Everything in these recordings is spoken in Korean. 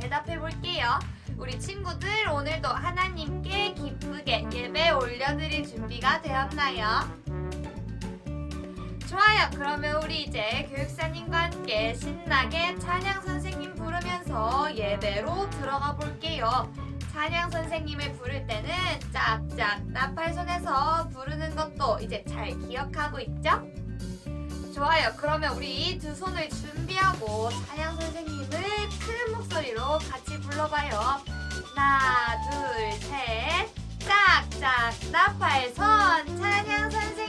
대답해 볼게요. 우리 친구들 오늘도 하나님께 기쁘게 예배 올려드릴 준비가 되었나요? 좋아요. 그러면 우리 이제 교육사님과 함께 신나게 찬양 선생님 부르면서 예배로 들어가 볼게요. 찬양 선생님을 부를 때는 짝짝 나팔 손에서 부르는 것도 이제 잘 기억하고 있죠? 좋아요. 그러면 우리 두 손을 준비하고 찬양 선생님을 큰 목소리로 같이 불러봐요. 하나, 둘, 셋. 짝짝 나팔손 찬양 선생님.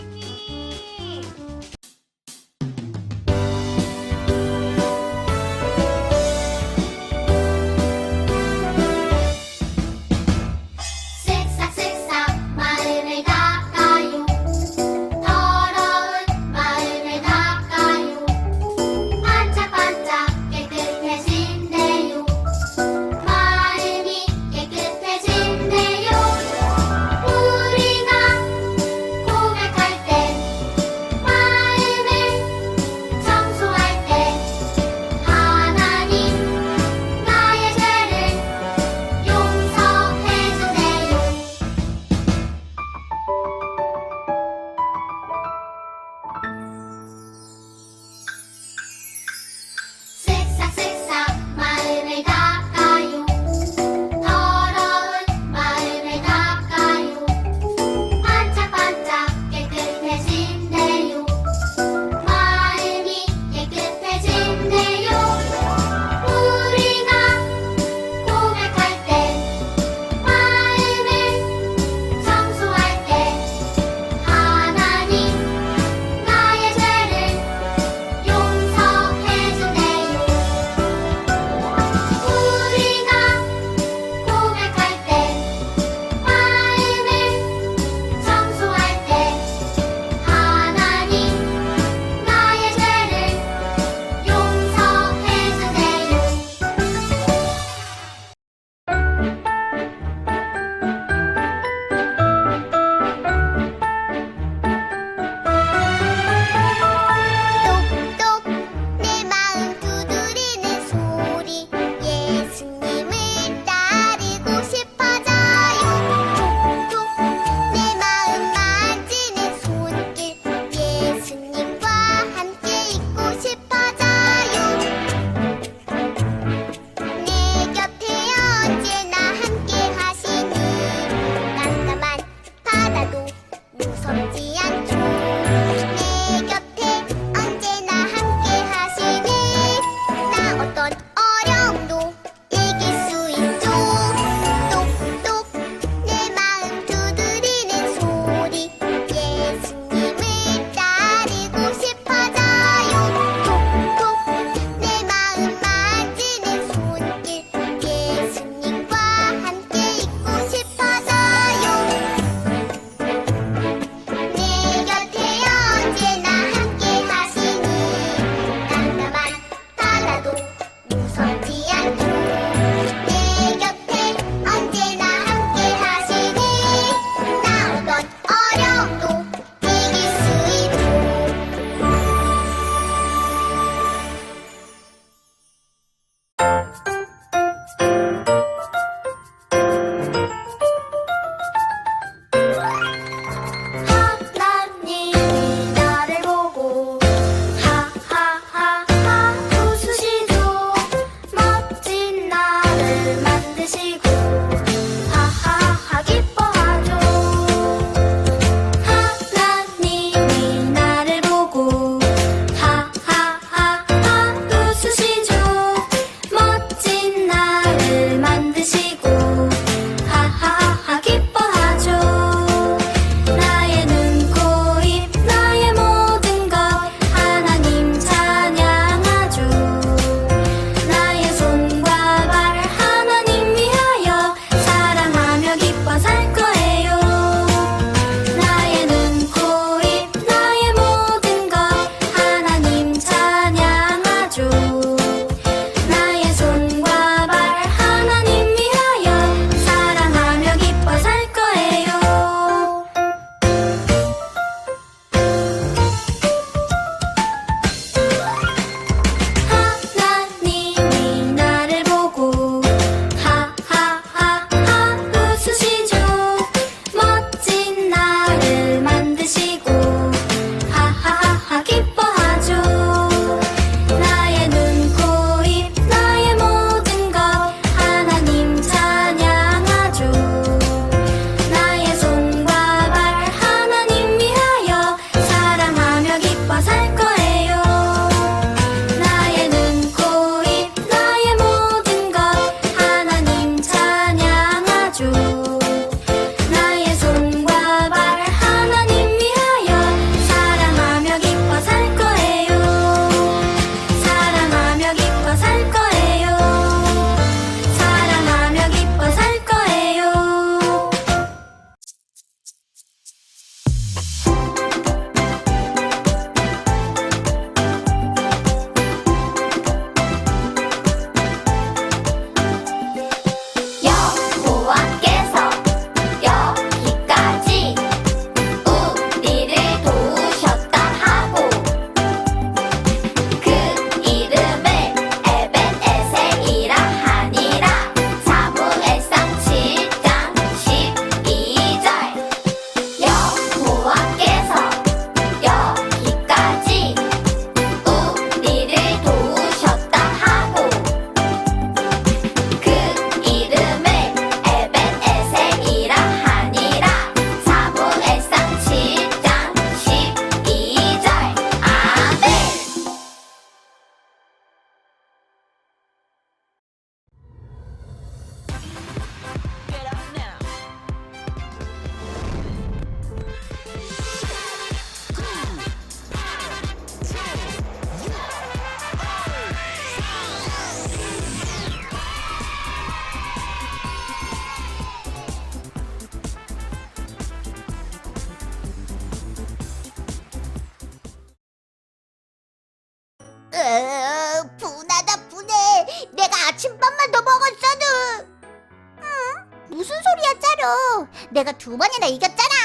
내가 두 번이나 이겼잖아.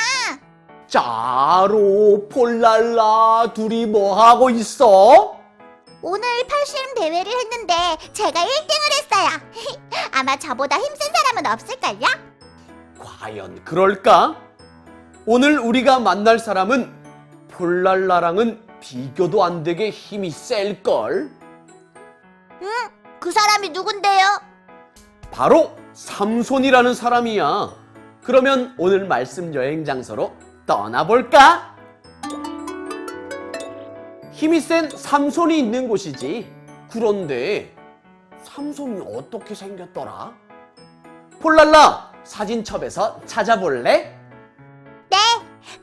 짜로 폴랄라 둘이 뭐 하고 있어? 오늘 팔씨름 대회를 했는데 제가 1등을 했어요. 아마 저보다 힘센 사람은 없을걸요? 과연 그럴까? 오늘 우리가 만날 사람은 폴랄라랑은 비교도 안 되게 힘이 셀걸. 그 사람이 누군데요? 바로 삼손이라는 사람이야. 그러면 오늘 말씀 여행 장소로 떠나볼까? 힘이 센 삼손이 있는 곳이지. 그런데 삼손이 어떻게 생겼더라? 폴랄라 사진첩에서 찾아볼래? 네.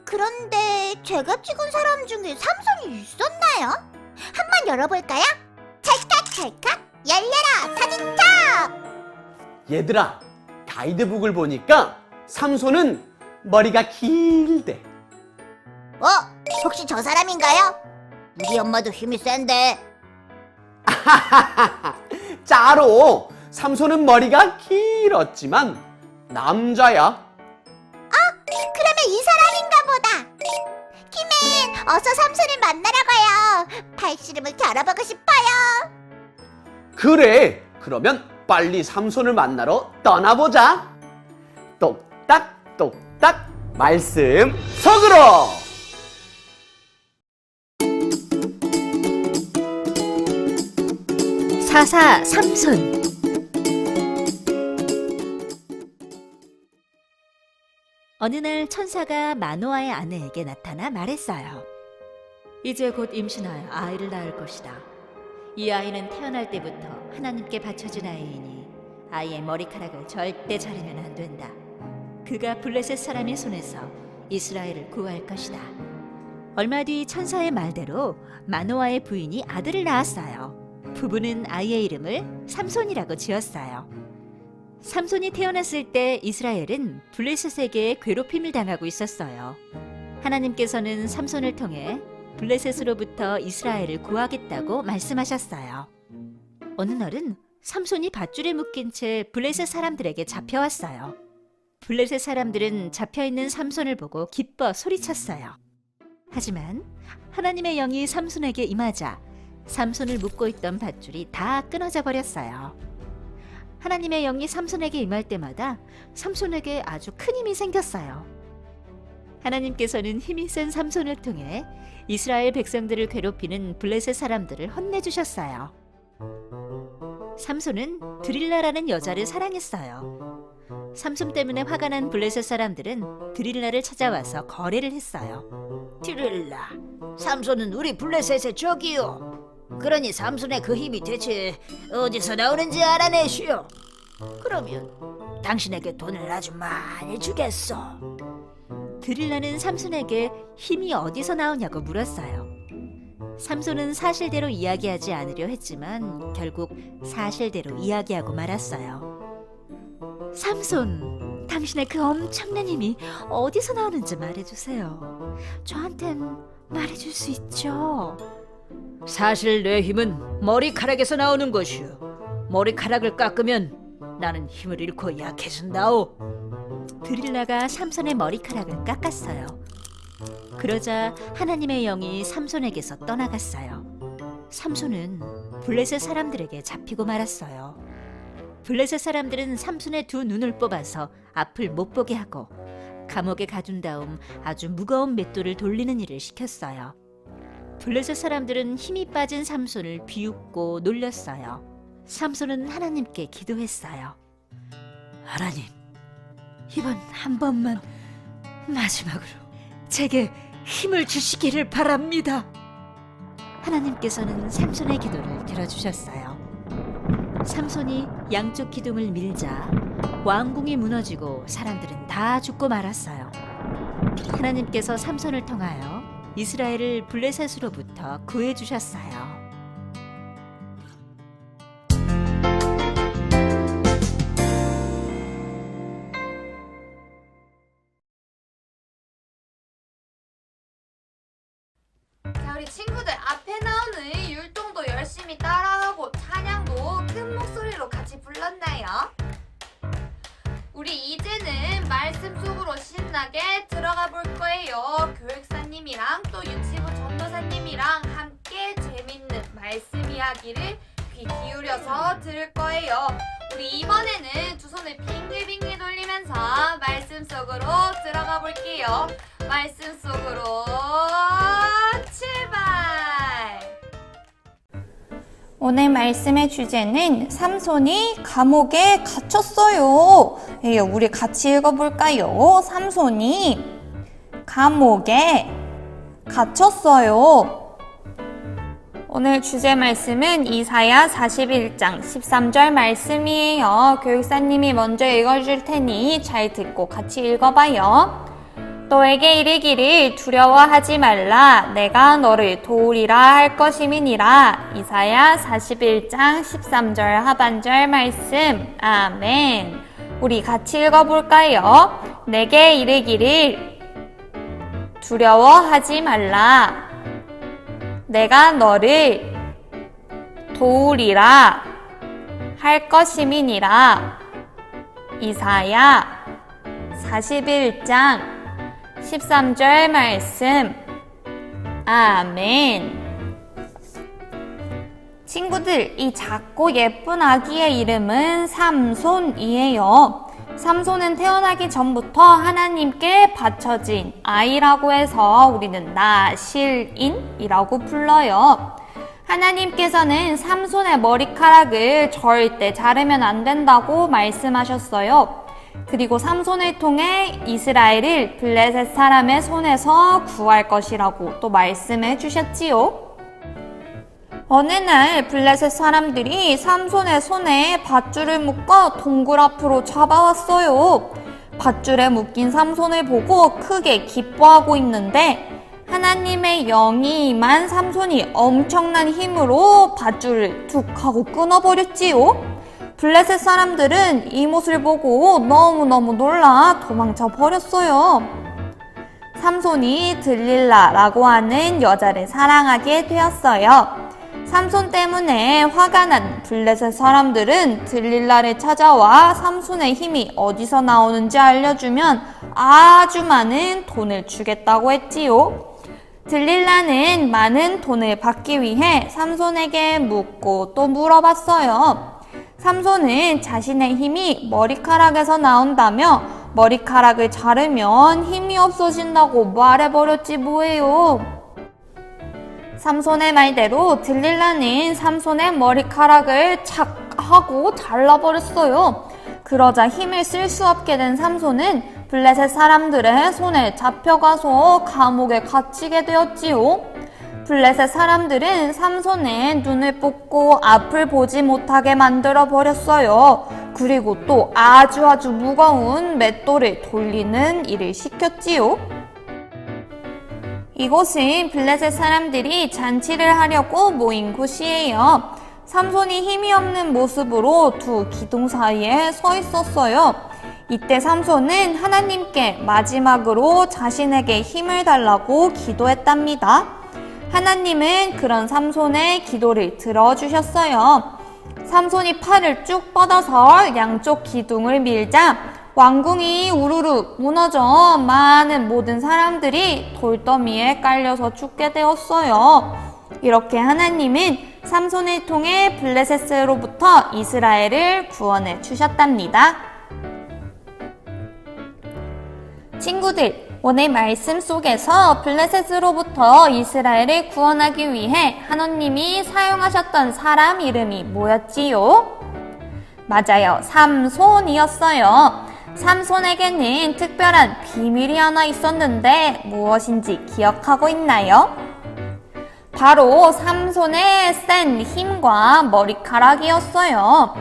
그런데 제가 찍은 사람 중에 삼손이 있었나요? 한번 열어볼까요? 찰칵 찰칵 열려라 사진첩! 얘들아, 가이드북을 보니까 삼손은 머리가 길대. 어? 혹시 저 사람인가요? 우리 엄마도 힘이 센데 짜로 삼손은 머리가 길었지만 남자야. 그러면 이 사람인가 보다 키맨 어서 삼손을 만나러 가요 팔씨름을 겨뤄보고 싶어요 그래. 그러면 빨리 삼손을 만나러 떠나보자. 똑딱 말씀 속으로. 사사 삼손 어느 날 천사가 마노아의 아내에게 나타나 말했어요. 이제 곧 임신하여 아이를 낳을 것이다. 이 아이는 태어날 때부터 하나님께 바쳐진 아이이니 아이의 머리카락을 절대 자르면 안 된다. 그가 블레셋 사람의 손에서 이스라엘을 구할 것이다. 얼마 뒤 천사의 말대로 마노아의 부인이 아들을 낳았어요. 부부는 아이의 이름을 삼손이라고 지었어요. 삼손이 태어났을 때 이스라엘은 블레셋에게 괴롭힘을 당하고 있었어요. 하나님께서는 삼손을 통해 블레셋으로부터 이스라엘을 구하겠다고 말씀하셨어요. 어느 날은 삼손이 밧줄에 묶인 채 블레셋 사람들에게 잡혀왔어요. 블레셋 사람들은 잡혀있는 삼손을 보고 기뻐 소리쳤어요. 하지만 하나님의 영이 삼손에게 임하자 삼손을 묶고 있던 밧줄이 다 끊어져 버렸어요. 하나님의 영이 삼손에게 임할 때마다 삼손에게 아주 큰 힘이 생겼어요. 하나님께서는 힘이 센 삼손을 통해 이스라엘 백성들을 괴롭히는 블레셋 사람들을 혼내주셨어요. 삼손은 드릴라라는 여자를 사랑했어요. 삼손 때문에 화가 난 블레셋 사람들은 드릴라를 찾아와서 거래를 했어요. 드릴라, 삼손은 우리 블레셋의 적이요. 그러니 삼손의 그 힘이 대체 어디서 나오는지 알아내시오. 그러면 당신에게 돈을 아주 많이 주겠어. 드릴라는 삼손에게 힘이 어디서 나오냐고 물었어요. 삼손은 사실대로 이야기하지 않으려 했지만 결국 사실대로 이야기하고 말았어요. 삼손, 당신의 그 엄청난 힘이 어디서 나오는지 말해주세요. 저한텐 말해줄 수 있죠. 사실 내 힘은 머리카락에서 나오는 것이오. 머리카락을 깎으면 나는 힘을 잃고 약해진다오. 드릴라가 삼손의 머리카락을 깎았어요. 그러자 하나님의 영이 삼손에게서 떠나갔어요. 삼손은 블레셋 사람들에게 잡히고 말았어요. 블레셋 사람들은 삼손의 두 눈을 뽑아서 앞을 못 보게 하고 감옥에 가둔 다음 아주 무거운 맷돌을 돌리는 일을 시켰어요. 블레셋 사람들은 힘이 빠진 삼손을 비웃고 놀렸어요. 삼손은 하나님께 기도했어요. 하나님, 이번 한 번만 마지막으로 제게 힘을 주시기를 바랍니다. 하나님께서는 삼손의 기도를 들어주셨어요. 삼손이 양쪽 기둥을 밀자 왕궁이 무너지고 사람들은 다 죽고 말았어요. 하나님께서 삼손을 통하여 이스라엘을 블레셋으로부터 구해 주셨어요. 자 우리 친구들 앞에 나오는 율동도 열심히 따라 우리 이제는 말씀 속으로 신나게 들어가 볼 거예요. 교육사님이랑 또 유치부 전도사님이랑 함께 재밌는 말씀 이야기를 귀 기울여서 들을 거예요. 우리 이번에는 두 손을 빙글빙글 돌리면서 말씀 속으로 들어가 볼게요. 말씀 속으로 출발! 오늘 말씀의 주제는 삼손이 감옥에 갇혔어요. 예, 우리 같이 읽어볼까요? 삼손이 감옥에 갇혔어요. 오늘 주제 말씀은 이사야 41장 13절 말씀이에요. 교육사님이 먼저 읽어줄 테니 잘 듣고 같이 읽어봐요. 너에게 이르기를 두려워하지 말라. 내가 너를 도우리라 할 것임이니라. 이사야 41장 13절 하반절 말씀. 아멘. 우리 같이 읽어볼까요? 내게 이르기를 두려워하지 말라. 내가 너를 도우리라 할 것임이니라. 이사야 41장 13절 말씀. 아멘. 친구들, 이 작고 예쁜 아기의 이름은 삼손이에요. 삼손은 태어나기 전부터 하나님께 바쳐진 아이라고 해서 우리는 나실인이라고 불러요. 하나님께서는 삼손의 머리카락을 절대 자르면 안 된다고 말씀하셨어요. 그리고 삼손을 통해 이스라엘을 블레셋 사람의 손에서 구할 것이라고 또 말씀해 주셨지요. 어느 날 블레셋 사람들이 삼손의 손에 밧줄을 묶어 동굴 앞으로 잡아왔어요. 밧줄에 묶인 삼손을 보고 크게 기뻐하고 있는데 하나님의 영이 임한 삼손이 엄청난 힘으로 밧줄을 툭 하고 끊어버렸지요. 블레셋 사람들은 이 모습을 보고 너무너무 놀라 도망쳐 버렸어요. 삼손이 들릴라라고 하는 여자를 사랑하게 되었어요. 삼손 때문에 화가 난 블레셋 사람들은 들릴라를 찾아와 삼손의 힘이 어디서 나오는지 알려주면 아주 많은 돈을 주겠다고 했지요. 들릴라는 많은 돈을 받기 위해 삼손에게 묻고 또 물어봤어요. 삼손은 자신의 힘이 머리카락에서 나온다며 머리카락을 자르면 힘이 없어진다고 말해버렸지 뭐예요. 삼손의 말대로 들릴라는 삼손의 머리카락을 착 하고 잘라버렸어요. 그러자 힘을 쓸 수 없게 된 삼손은 블레셋 사람들의 손에 잡혀가서 감옥에 갇히게 되었지요. 블레셋 사람들은 삼손의 눈을 뽑고 앞을 보지 못하게 만들어 버렸어요. 그리고 또 아주 아주 무거운 맷돌을 돌리는 일을 시켰지요. 이곳은 블레셋 사람들이 잔치를 하려고 모인 곳이에요. 삼손이 힘이 없는 모습으로 두 기둥 사이에 서 있었어요. 이때 삼손은 하나님께 마지막으로 자신에게 힘을 달라고 기도했답니다. 하나님은 그런 삼손의 기도를 들어주셨어요. 삼손이 팔을 쭉 뻗어서 양쪽 기둥을 밀자 왕궁이 우르르 무너져 많은 모든 사람들이 돌더미에 깔려서 죽게 되었어요. 이렇게 하나님은 삼손을 통해 블레셋으로부터 이스라엘을 구원해 주셨답니다. 친구들, 오늘 말씀 속에서 블레셋으로부터 이스라엘을 구원하기 위해 하나님이 사용하셨던 사람 이름이 뭐였지요? 맞아요. 삼손이었어요. 삼손에게는 특별한 비밀이 하나 있었는데 무엇인지 기억하고 있나요? 바로 삼손의 센 힘과 머리카락이었어요.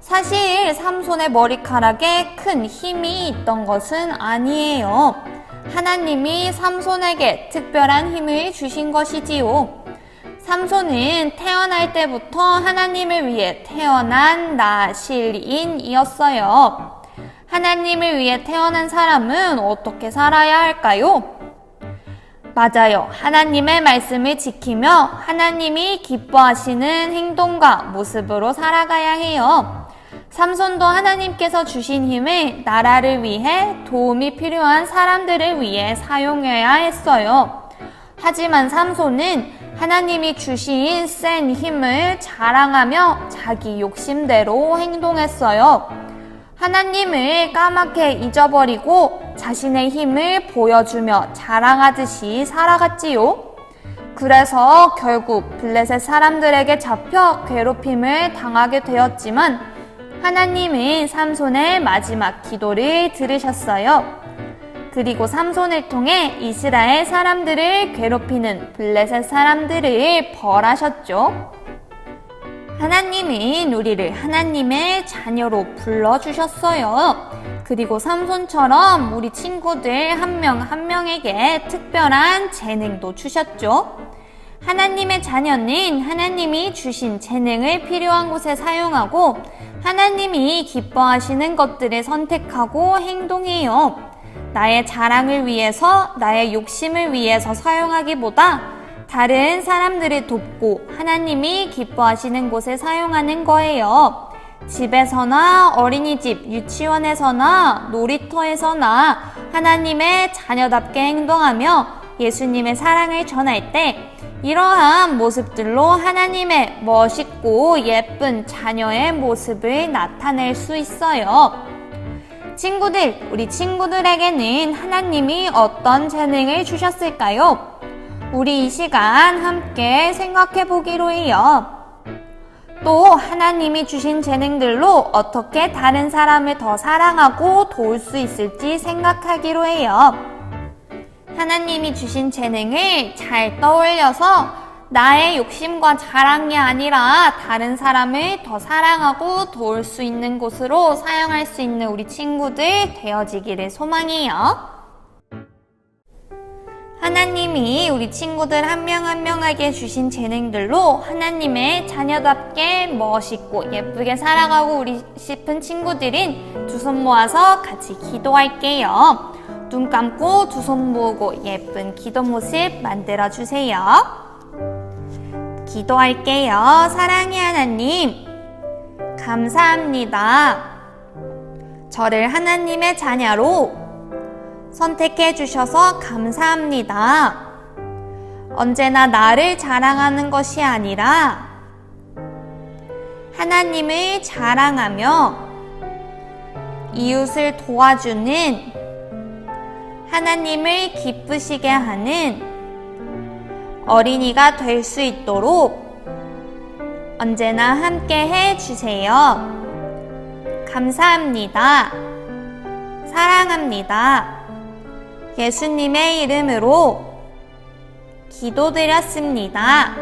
사실 삼손의 머리카락에 큰 힘이 있던 것은 아니에요. 하나님이 삼손에게 특별한 힘을 주신 것이지요. 삼손은 태어날 때부터 하나님을 위해 태어난 나실인이었어요. 하나님을 위해 태어난 사람은 어떻게 살아야 할까요? 맞아요. 하나님의 말씀을 지키며 하나님이 기뻐하시는 행동과 모습으로 살아가야 해요. 삼손도 하나님께서 주신 힘을 나라를 위해 도움이 필요한 사람들을 위해 사용해야 했어요. 하지만 삼손은 하나님이 주신 센 힘을 자랑하며 자기 욕심대로 행동했어요. 하나님을 까맣게 잊어버리고 자신의 힘을 보여주며 자랑하듯이 살아갔지요. 그래서 결국 블레셋 사람들에게 잡혀 괴롭힘을 당하게 되었지만 하나님은 삼손의 마지막 기도를 들으셨어요. 그리고 삼손을 통해 이스라엘 사람들을 괴롭히는 블레셋 사람들을 벌하셨죠. 하나님은 우리를 하나님의 자녀로 불러주셨어요. 그리고 삼손처럼 우리 친구들 한 명한 명에게 특별한 재능도 주셨죠. 하나님의 자녀는 하나님이 주신 재능을 필요한 곳에 사용하고 하나님이 기뻐하시는 것들을 선택하고 행동해요. 나의 자랑을 위해서, 나의 욕심을 위해서 사용하기보다 다른 사람들을 돕고 하나님이 기뻐하시는 곳에 사용하는 거예요. 집에서나 어린이집, 유치원에서나 놀이터에서나 하나님의 자녀답게 행동하며 예수님의 사랑을 전할 때 이러한 모습들로 하나님의 멋있고 예쁜 자녀의 모습을 나타낼 수 있어요. 친구들, 우리 친구들에게는 하나님이 어떤 재능을 주셨을까요? 우리 이 시간 함께 생각해 보기로 해요. 또 하나님이 주신 재능들로 어떻게 다른 사람을 더 사랑하고 도울 수 있을지 생각하기로 해요. 하나님이 주신 재능을 잘 떠올려서 나의 욕심과 자랑이 아니라 다른 사람을 더 사랑하고 도울 수 있는 곳으로 사용할 수 있는 우리 친구들 되어지기를 소망해요. 하나님이 우리 친구들 한 명 한 명에게 주신 재능들로 하나님의 자녀답게 멋있고 예쁘게 살아가고 우리 싶은 친구들인 두 손 모아서 같이 기도할게요. 눈 감고 두 손 모으고 예쁜 기도 모습 만들어 주세요. 기도할게요. 사랑의 하나님, 감사합니다. 저를 하나님의 자녀로 선택해 주셔서 감사합니다. 언제나 나를 자랑하는 것이 아니라 하나님을 자랑하며 이웃을 도와주는 하나님을 기쁘시게 하는 어린이가 될 수 있도록 언제나 함께 해 주세요. 감사합니다. 사랑합니다. 예수님의 이름으로 기도드렸습니다.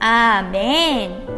아멘.